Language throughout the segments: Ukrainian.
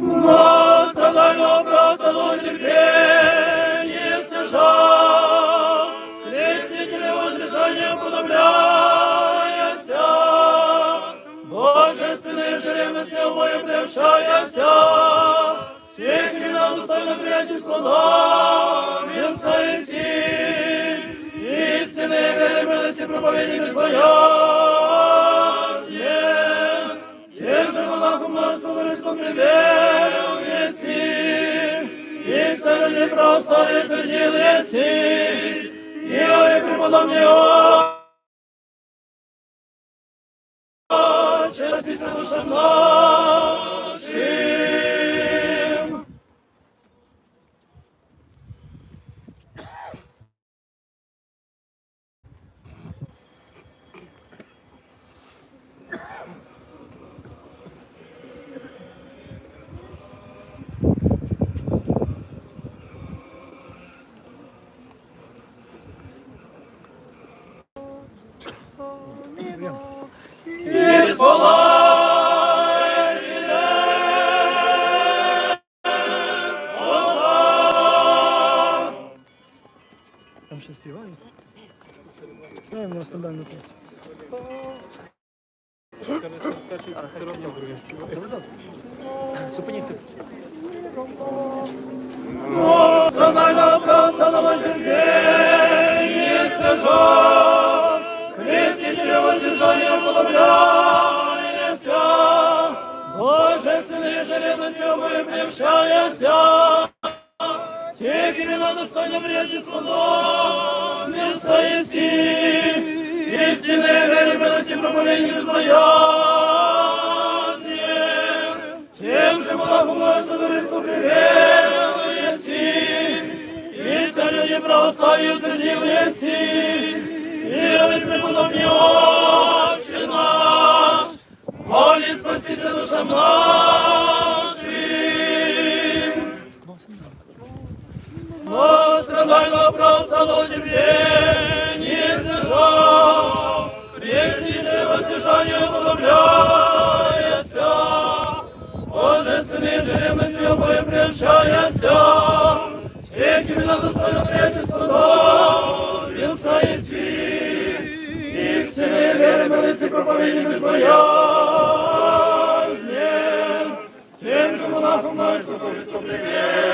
На страдального братца до терпения снижал, Крестителя возлежания подавляяся, Божественные жремя силою приобщаяся, Всех вина устойно прячь исполненца и сил, Истинные веры, проповеди без боя, Христом привел и все люди православие твердил еси, и они преподобные через истину душа нашим. Знаємо на стандартну пісню. Зупиніться. Страдального братца на терпение свежо, крестителя воздержания подобляяся, божественные жеребности обои приобщаяся, тех имена достойно принять исполненца еси, истинные веры, милости, проповеди безбоязнен, тем же монаху множество Христу привел еси, и все люди православие утвердил еси, и ведь преподобный Отче наш, моли спастися душам нашим. страдального православного терпения слышал, Крестителя воздержания подобляяся, Божественные жеребности обои приобщаяся, Тех имена достойно принять исполнился и Истинные веры, милости, проповеди безбоязнен, Тем же монахом множество Христу привел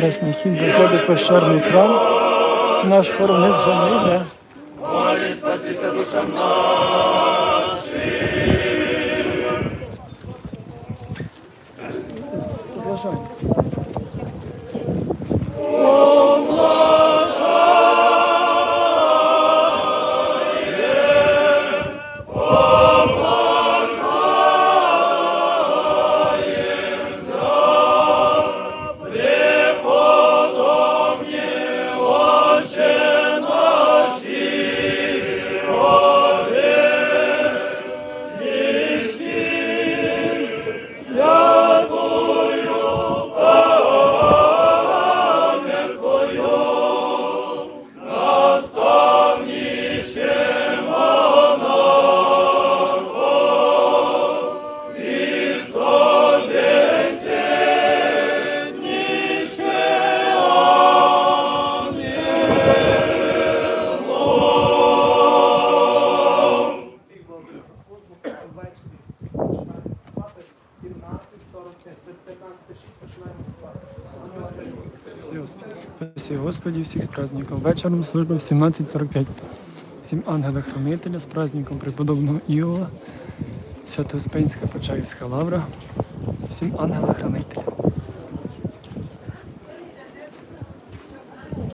Красний хід заходить пещерний храм. Наш хор вниз вже не йде. Молись, спасися душам нашим. Спасибо, Господи. Всіх з праздником. Вечором служба в 17.45. Всім ангела-хранителя з праздником преподобного Іова, Свято-Успенська Почаївська лавра. Всім ангела-хранителя.